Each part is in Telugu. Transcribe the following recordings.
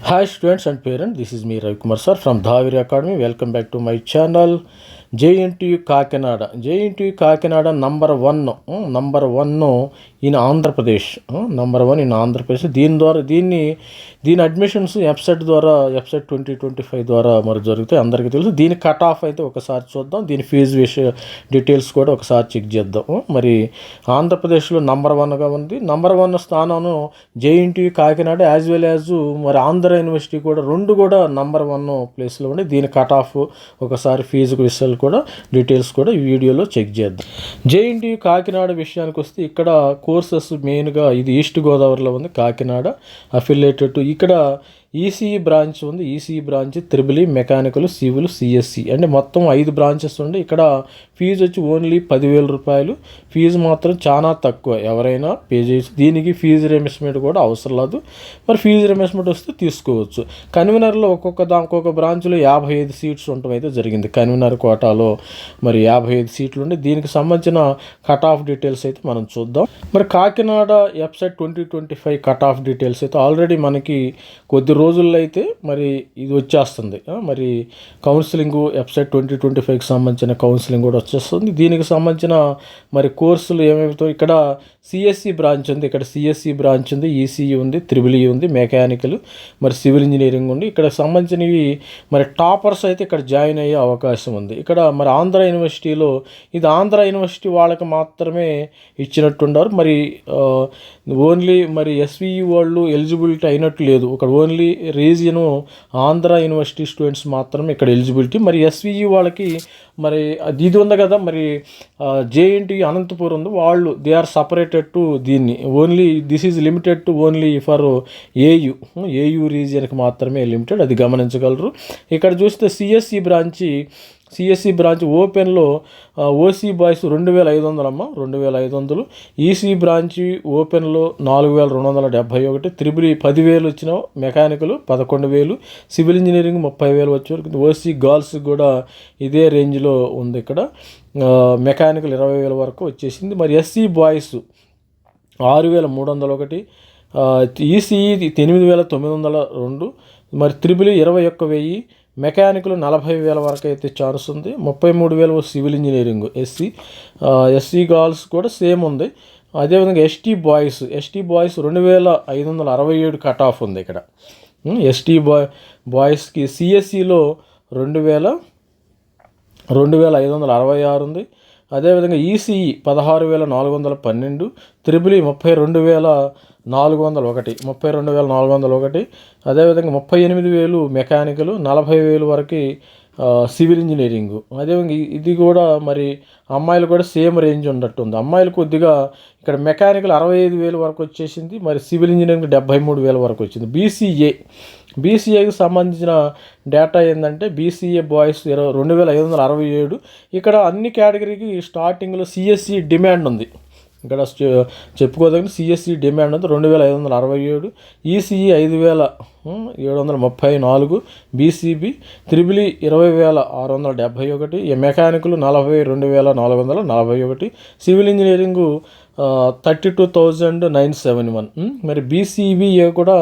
Hi students and parents, this is me Ravi Kumar sir from Dhaviri Academy. Welcome back to my channel. JNTU Kakinada JNTU Kakinada number one number one in Andhra Pradesh number one in Andhra Pradesh. దీని ద్వారా దీన్ని దీని అడ్మిషన్స్ వెబ్సైట్ ద్వారా వెబ్సైట్ ట్వంటీ ట్వంటీ ఫైవ్ ద్వారా మరి జరుగుతాయి. అందరికీ తెలుసు. దీని కట్ ఆఫ్ అయితే ఒకసారి చూద్దాం. దీని ఫీజు విషయ డీటెయిల్స్ కూడా ఒకసారి చెక్ చేద్దాం. మరి ఆంధ్రప్రదేశ్లో నంబర్ వన్గా ఉంది. నంబర్ వన్ స్థానం J N T U Kakinada as well as మరి ఆంధ్ర యూనివర్సిటీ కూడా రెండు కూడా నంబర్ వన్ ప్లేస్లో ఉండి దీని కట్ ఆఫ్ ఒకసారి ఫీజు విషయాలు కూడా డీటెయిల్స్ కూడా ఈ వీడియోలో చెక్ చేద్దాం. జేఎన్టీ కాకినాడ విషయానికి వస్తే ఇక్కడ కోర్సెస్ మెయిన్గా ఇది ఈస్ట్ గోదావరిలో ఉంది. కాకినాడ అఫిలియేటెడ్ ఇక్కడ ఈసీఈ బ్రాంచ్ ఉంది. E C E branch triple mechanical civil C S C అంటే మొత్తం ఐదు బ్రాంచెస్ ఉండి. ఇక్కడ ఫీజు వచ్చి ఓన్లీ పదివేల రూపాయలు. ఫీజు మాత్రం చాలా తక్కువ. ఎవరైనా పే చేయొచ్చు. దీనికి ఫీజు రిమెస్మెంట్ కూడా అవసరం లేదు. మరి ఫీజు రిమెస్మెంట్ వస్తే తీసుకోవచ్చు. కన్వీనర్లో ఒక్కొక్క దా ఒక్కొక్క బ్రాంచ్లో యాభై ఐదు సీట్స్ ఉండటం అయితే జరిగింది. కన్వీనర్ కోటాలో మరి యాభై ఐదు సీట్లు ఉండి. దీనికి సంబంధించిన కట్ ఆఫ్ డీటెయిల్స్ అయితే మనం చూద్దాం. మరి Kakinada website twenty twenty five cut off details అయితే ఆల్రెడీ మనకి కొద్ది రోజుల్లో అయితే మరి ఇది వచ్చేస్తుంది. మరి కౌన్సిలింగ్ వెబ్సైట్ ట్వంటీ ట్వంటీ ఫైవ్కి సంబంధించిన కౌన్సిలింగ్ కూడా వచ్చేస్తుంది. దీనికి సంబంధించిన మరి కోర్సులు ఏమేమితో ఇక్కడ సిఎస్సి బ్రాంచ్ ఉంది. ఇక్కడ సిఎస్సి బ్రాంచ్ ఉంది ఈసీఈ ఉంది త్రిబుల్ ఈ ఉంది మెకానికల్ మరి సివిల్ ఇంజనీరింగ్ ఉంది. ఇక్కడ సంబంధించినవి మరి టాపర్స్ అయితే ఇక్కడ జాయిన్ అయ్యే అవకాశం ఉంది. ఇక్కడ మరి ఆంధ్ర యూనివర్సిటీలో ఇది ఆంధ్ర యూనివర్సిటీ వాళ్ళకి మాత్రమే ఇచ్చినట్టున్నారు. మరి ఓన్లీ మరి ఎస్విఈ వాళ్ళు ఎలిజిబిలిటీ అయినట్టు లేదు. ఇక్కడ only region Andhra university students మాత్రమే ఇక్కడ ఎలిజిబిలిటీ మరి ఎస్విఈ వాళ్ళకి మరి అది ఇది ఉంది కదా మరి జేఎన్టీ అనంతపూర్ ఉంది. వాళ్ళు దే ఆర్ సపరేటెడ్ టు దీన్ని. Only this is limited to only for A U A U రీజియన్కి మాత్రమే లిమిటెడ్ అది గమనించగలరు. ఇక్కడ చూస్తే C S C branch C S C branch ఓపెన్లో ఓసీ బాయ్స్ రెండు వేల ఐదు వందలు అమ్మ రెండు వేల ఐదు వందలు. ఈసీ బ్రాంచ్ ఓపెన్లో నాలుగు వేల రెండు వందల డెబ్భై ఒకటి. త్రిబుల్ పదివేలు వచ్చిన మెకానికల్ పదకొండు వేలు. సివిల్ ఇంజనీరింగ్ ముప్పై వేలు వచ్చే ఓసీ గర్ల్స్ కూడా ఇదే రేంజ్లో ఉంది ఇక్కడ. మెకానికల్ ఇరవై వేల వరకు వచ్చేసింది. మరి ఎస్సీ బాయ్స్ ఆరు వేల మూడు వందల ఒకటి. ఈసీఈ ఎనిమిది వేల తొమ్మిది వందల రెండు. మరి త్రిబుల్ ఇరవై ఒక్క వెయ్యి. మెకానికల్ నలభై వేల వరకు అయితే ఛాన్స్ ఉంది ముప్పై మూడు వేలు civil engineering S C. S C girls కూడా సేమ్ ఉంది. అదేవిధంగా ఎస్టీ బాయ్స్ ఎస్టీ బాయ్స్ రెండు వేల ఐదు వందల అరవై ఏడు కట్ ఆఫ్ ఉంది ఇక్కడ. ఎస్టీ బాయ్ బాయ్స్కి సిఎస్సిలో రెండు వేల రెండు వేల ఐదు వందల అరవై ఆరు ఉంది. అదేవిధంగా ఈసీఈ పదహారు వేల నాలుగు వందల పన్నెండు త్రిబుల్ e ముప్పై రెండు వేల నాలుగు వందల ఒకటి ముప్పై రెండు వేల నాలుగు వందల ఒకటి అదేవిధంగా ముప్పై ఎనిమిది వేలు మెకానికల్ నలభై వేలు వరకు సివిల్ ఇంజనీరింగ్. అదేవిధంగా ఇది కూడా మరి అమ్మాయిలు కూడా సేమ్ రేంజ్ ఉన్నట్టుంది. అమ్మాయిలు కొద్దిగా ఇక్కడ మెకానికల్ అరవై ఐదు వేలు వరకు వచ్చేసింది మరి సివిల్ ఇంజనీరింగ్ డెబ్బై మూడు వేల వరకు వచ్చింది. బీసీఏ బీసీఏకి సంబంధించిన డేటా ఏంటంటే బీసీఏ బాయ్స్ ఇరవై రెండు వేల ఐదు వందల అరవై ఏడు. ఇక్కడ అన్ని కేటగిరీకి స్టార్టింగ్లో సిఎస్సి డిమాండ్ ఉంది. ఇక్కడ చెప్పుకోదగిన సిఎస్సి డిమాండ్ ఉంది రెండు వేల ఐదు వందల అరవై ఏడు ఈసీఈ ఐదు వేల ఏడు వందల ముప్పై నాలుగు బీసీబీ త్రిబుల్ ఇరవై వేల ఆరు వందల డెబ్భై ఒకటి ఈ మెకానికల్ నలభై రెండు వేల నాలుగు వందల నలభై ఒకటి civil engineering thirty two thousand nine seven one. మరి బీసీబీఏ కూడా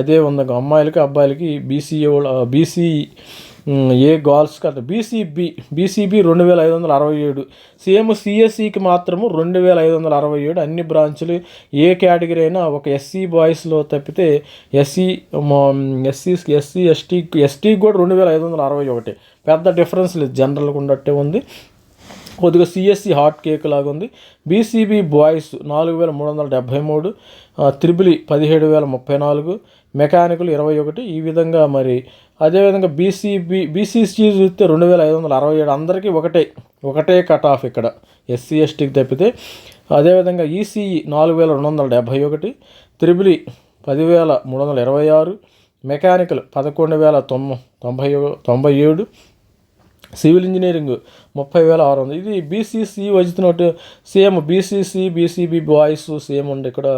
అదే ఉంది. అమ్మాయిలకి అబ్బాయిలకి B C A B C A girls కదా B C B B C B రెండు వేల ఐదు వందల అరవై ఏడు. సేమ్ సిఎస్సికి మాత్రము రెండు వేల ఐదు వందల అరవై ఏడు అన్ని బ్రాంచులు ఏ కేటగిరీ అయినా ఒక ఎస్సీ బాయ్స్లో తప్పితే ఎస్సీ ఎస్సీ ఎస్సీ ఎస్టీ ఎస్టీకి కూడా రెండు వేల ఐదు వందల అరవై ఒకటి. పెద్ద డిఫరెన్స్ లేదు జనరల్గా ఉన్నట్టే ఉంది. కొద్దిగా సిఎస్సి హాట్ కేక్ లాగా ఉంది. బీసీబీ బాయ్స్ నాలుగు వేల మూడు వందల డెబ్భై మూడు త్రిబులి పదిహేడు వేల ముప్పై నాలుగు మెకానికల్ ఇరవై ఒకటి. ఈ విధంగా మరి అదేవిధంగా బీసీబీ బీసీసీ చూస్తే రెండు వేల ఐదు వందల అరవై ఏడు అందరికీ ఒకటే ఒకటే కట్ ఆఫ్ ఇక్కడ. ఎస్సీ ఎస్టీకి తప్పితే అదేవిధంగా ఈసీఈ నాలుగు వేల రెండు వందల డెబ్భై ఒకటి త్రిబులి e పదివేల మూడు వందల ఇరవై ఆరు మెకానికల్ పదకొండు వేల తొంభై తొంభై తొంభై ఏడు సివిల్ ఇంజనీరింగ్ ముప్పై వేల ఆరు వందలు. ఇది బీసీసీ వచ్చినట్టు same B C C B C B boys same ఉండే ఇక్కడ.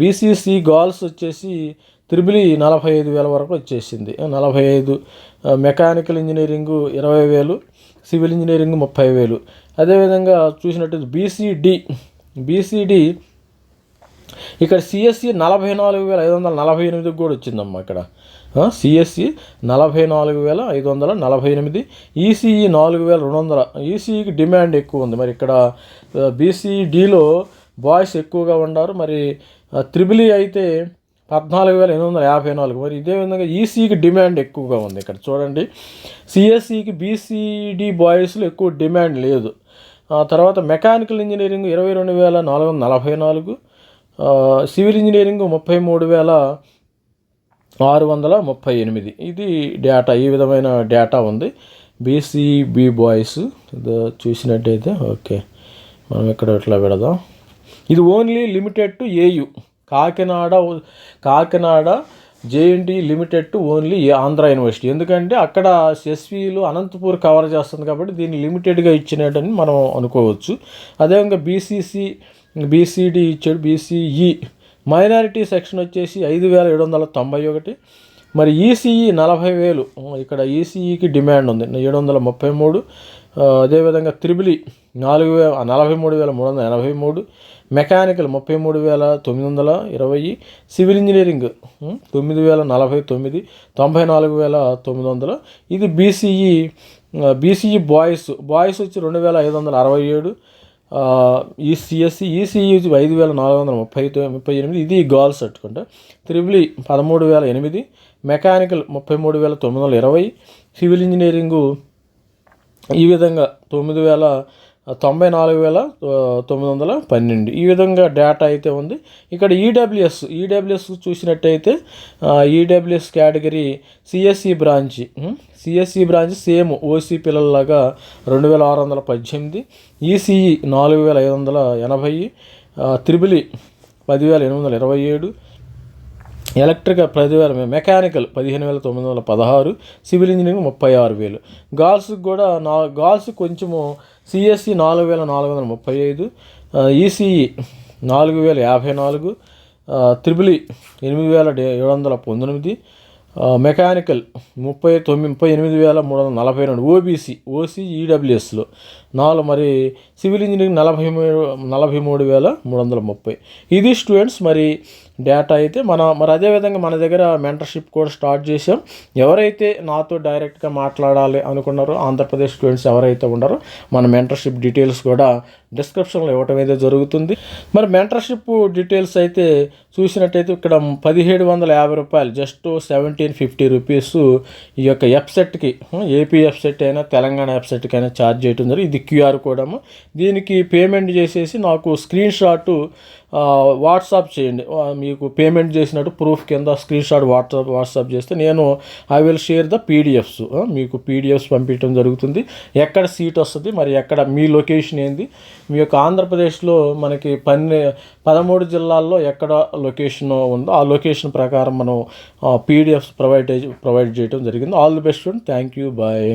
బీసీసీ గర్ల్స్ వచ్చేసి త్రిబులి నలభై ఐదు వేల వరకు వచ్చేసింది. నలభై ఐదు మెకానికల్ ఇంజనీరింగ్ ఇరవై వేలు సివిల్ ఇంజనీరింగ్ ముప్పై వేలు. అదేవిధంగా చూసినట్టు బీసీడి బీసీడి ఇక్కడ సిఎస్సి నలభై నాలుగు వేల ఐదు వందల నలభై ఎనిమిదికి కూడా వచ్చిందమ్మా ఇక్కడ. సిఎస్సి నలభై నాలుగు వేల ఐదు వందల నలభై ఎనిమిది ఈసీఈ నాలుగు వేల రెండు వందల ఈసీఈకి డిమాండ్ ఎక్కువ ఉంది. మరి ఇక్కడ బీసీడీలో బాయ్స్ ఎక్కువగా ఉన్నారు మరి త్రిబుల్ అయితే పద్నాలుగు వేల ఎనిమిది వందల యాభై నాలుగు. మరి ఇదే విధంగా ఈసీకి డిమాండ్ ఎక్కువగా ఉంది ఇక్కడ. చూడండి. సిఎస్సికి బీసీడి బాయ్స్లో ఎక్కువ డిమాండ్ లేదు. ఆ తర్వాత మెకానికల్ ఇంజనీరింగ్ ఇరవై రెండు వేల నాలుగు వందల నలభై నాలుగు. సివిల్ ఇంజనీరింగ్ ముప్పై మూడు వేల ఆరు వందల ముప్పై ఎనిమిది. ఇది డేటా ఈ విధమైన డేటా ఉంది. బీసీబీ బాయ్స్ చూసినట్టయితే ఓకే. మనం ఇక్కడ ఇట్లా పెడదాం. ఇది only limited to A U Kakinada Kakinada J N T limited to only Andhra university ఎందుకంటే అక్కడ ఎస్వీలు అనంతపూర్ కవర్ చేస్తుంది కాబట్టి దీన్ని లిమిటెడ్గా ఇచ్చినట్టని మనం అనుకోవచ్చు. అదేవిధంగా B C C B C D ఇచ్చాడు. B C E minority section వచ్చేసి ఐదు వేల ఏడు వందల తొంభై ఒకటి. మరి ఈసీఈ నలభై వేలు. ఇక్కడ ఈసీఈకి డిమాండ్ ఉంది. ఏడు వందల ముప్పై మూడు. అదేవిధంగా త్రిబులి నాలుగు వేల నలభై మూడు వేల మూడు వందల ఎనభై మూడు. మెకానికల్ ముప్పై మూడు వేల తొమ్మిది వందల ఇరవై సివిల్ ఇంజనీరింగ్ తొమ్మిది వేల నలభై తొమ్మిది తొంభై నాలుగు వేల తొమ్మిది వందలు. ఇది బీసీఈ బీసీఈ బాయ్స్ బాయ్స్ వచ్చి రెండు వేల ఐదు వందల అరవై ఏడు ఈ సిఎస్సి ఈసీఈ ఐదు వేల నాలుగు వందల ముప్పై ముప్పై ఎనిమిది. ఇది గర్ల్స్ అట్టుకుంటే. త్రిబులి పదమూడు వేల ఎనిమిది మెకానికల్ ముప్పై మూడు వేల తొమ్మిది వందల ఇరవై సివిల్ ఇంజనీరింగు ఈ విధంగా తొమ్మిది వేల తొంభై నాలుగు వేల తొమ్మిది వందల పన్నెండు. ఈ విధంగా డేటా అయితే ఉంది. ఇక్కడ E W S E W S చూసినట్టయితే E W S category C S C branch C S C branch same O C పిల్లల్లాగా రెండు వేల ఆరు వందల పద్దెనిమిది ఈసీఈ నాలుగు వేల ఐదు వందల ఎనభై త్రిబులి పదివేల ఎనిమిది వందల ఇరవై ఏడు ఎలక్ట్రికల్ పదివేల మెకానికల్ పదిహేను వేల తొమ్మిది వందల పదహారు సివిల్ ఇంజనీరింగ్ ముప్పై ఆరు వేలు. గాల్స్కి కూడా నా గాల్స్ కొంచెము సిఎస్సి నాలుగు వేల నాలుగు వందల ముప్పై ఐదు ఈసీఈ నాలుగు వేల యాభై నాలుగు త్రిబులి ఎనిమిది వేల ఏడు వందల పంతొమ్మిది మెకానికల్ ముప్పై తొమ్మిది ముప్పై ఎనిమిది వేల మూడు వందల నలభై రెండు ఓబీసీ ఓసీ ఈడబ్ల్యూఎస్లో. నాలుగు మరి సివిల్ ఇంజనీరింగ్ నలభై మూడు నలభై మూడు వేల మూడు వందల ముప్పై. ఇది స్టూడెంట్స్ మరి డేటా అయితే మన మరి అదేవిధంగా మన దగ్గర మెంటర్షిప్ కూడా స్టార్ట్ చేసాం ఎవరైతే నాతో డైరెక్ట్గా మాట్లాడాలి అనుకున్నారో ఆంధ్రప్రదేశ్ స్టూడెంట్స్ ఎవరైతే ఉన్నారో మన మెంటర్షిప్ డీటెయిల్స్ కూడా డిస్క్రిప్షన్లో ఇవ్వటం అయితే జరుగుతుంది. మరి మెంటర్షిప్ డీటెయిల్స్ అయితే చూసినట్టయితే ఇక్కడ పదిహేడు వందల యాభై రూపాయలు జస్ట్ సెవెంటీన్ ఫిఫ్టీ రూపీస్ ఈ యొక్క వెబ్సైట్కి ఏపీ వెబ్సైట్ అయినా తెలంగాణ వెబ్సైట్కి అయినా ఛార్జ్ చేయడం జరిగింది. ఇది క్యూఆర్ కోడము దీనికి పేమెంట్ చేసేసి నాకు స్క్రీన్ షాట్ వాట్సాప్ చేయండి. మీకు పేమెంట్ చేసినట్టు ప్రూఫ్ కింద స్క్రీన్ షాట్ వాట్సాప్ వాట్సాప్ చేస్తే నేను I will share the PDFs. మీకు పీడిఎఫ్స్ పంపించడం జరుగుతుంది. ఎక్కడ సీట్ వస్తుంది మరి ఎక్కడ మీ లొకేషన్ ఏంది? మీ యొక్క ఆంధ్రప్రదేశ్లో మనకి పన్నె పదమూడు జిల్లాల్లో ఎక్కడ లొకేషన్ ఉందో ఆ లొకేషన్ ప్రకారం మనం పీడిఎఫ్స్ ప్రొవైడ్ ప్రొవైడ్ చేయడం జరిగింది. All the best thank you. Bye.